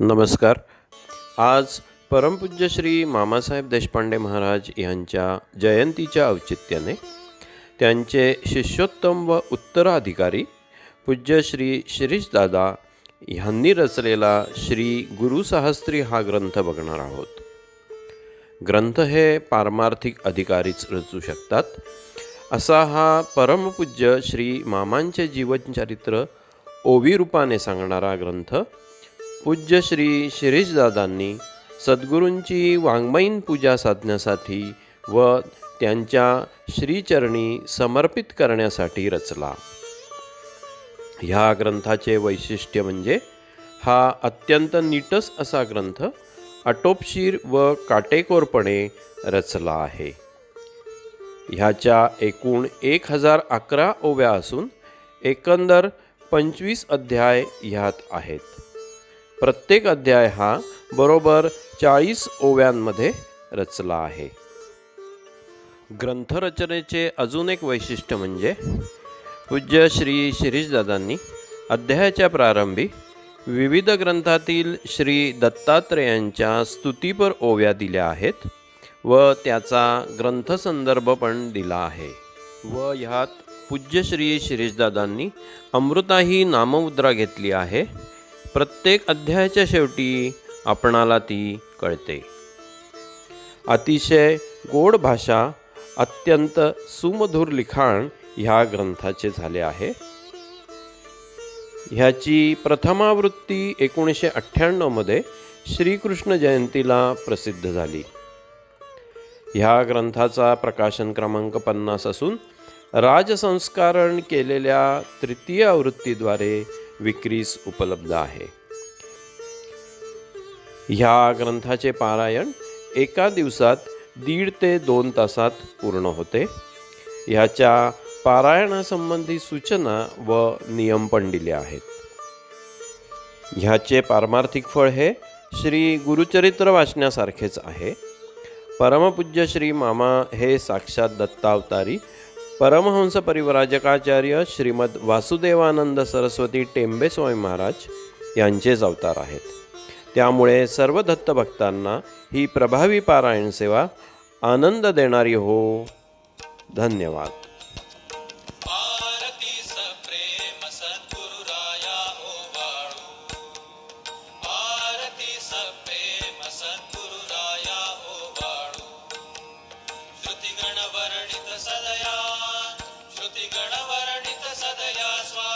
नमस्कार. आज परमपूज्य श्री मामासाहेब देशपांडे महाराज यांच्या जयंतीच्या औचित्याने त्यांचे शिष्योत्तम व उत्तराधिकारी पूज्य श्री शिरीषदादा ह्यांनी रचलेला श्री गुरुसहस्त्री हा ग्रंथ बघणार आहोत. ग्रंथ हे पारमार्थिक अधिकारीच रचू शकतात. असा हा परमपूज्य श्री मामांचे जीवनचरित्र ओवी रूपाने सांगणारा ग्रंथ पूज्य श्री शिरीषदादांनी सद्गुरूंची वाङ्मयीन पूजा साधण्यासाठी व त्यांच्या श्रीचरणी समर्पित करण्यासाठी रचला. ह्या ग्रंथाचे वैशिष्ट्य म्हणजे हा अत्यंत नीटस असा ग्रंथ अटोपशीर व काटेकोरपणे रचला आहे. ह्याच्या एकूण एक हजार अकरा ओव्या असून एकंदर पंचवीस अध्याय ह्यात आहेत. प्रत्येक अध्याय हा बरोबर चाळीस ओव्यांमध्ये रचला आहे. ग्रंथरचनेचे अजून एक वैशिष्ट्य म्हणजे पूज्य श्री शिरीषदादांनी अध्यायाच्या प्रारंभी विविध ग्रंथातील श्री दत्तात्रेयांच्या स्तुतीपर ओव्या दिल्या आहेत व त्याचा ग्रंथसंदर्भ पण दिला आहे. व ह्यात पूज्य श्री शिरीषदादांनी अमृताही नाममुद्रा घेतली आहे प्रत्येक अध्यायाच्या शेवटी आपणाला ती कळते. अतिशय गोड भाषा अत्यंत सुमधुर लिखाण ह्या ग्रंथाचे झाले आहे. ह्याची प्रथमावृत्ती एकोणीसशे अठ्ठ्याण्णवमध्ये श्रीकृष्ण जयंतीला प्रसिद्ध झाली. ह्या ग्रंथाचा प्रकाशन क्रमांक पन्नास असून राजसंस्कारण केलेल्या तृतीय आवृत्तीद्वारे विक्रीस उपलब्ध आहे. ह्या ग्रंथाचे पारायण एका दिवसात दीड ते दोन तासात पूर्ण होते. ह्याच्या पारायणासंबंधी सूचना व नियम पण दिले आहेत. ह्याचे पारमार्थिक फळ हे श्री गुरुचरित्र वाचण्यासारखेच आहे. परमपूज्य श्री मामा हे साक्षात दत्तावतारी परमहंस परिवराजकाचार्य श्रीमद वासुदेवानंद सरस्वती टेंबे स्वामी महाराज यांचेच अवतार आहेत. त्यामुळे सर्व दत्तभक्तांना ही प्रभावी पारायण सेवा आनंद देणारी हो. धन्यवाद. सदया ಸ್ತುತಿಗಣವರಣಿತ ಸದಯ ಸ್ವಾಮಿ.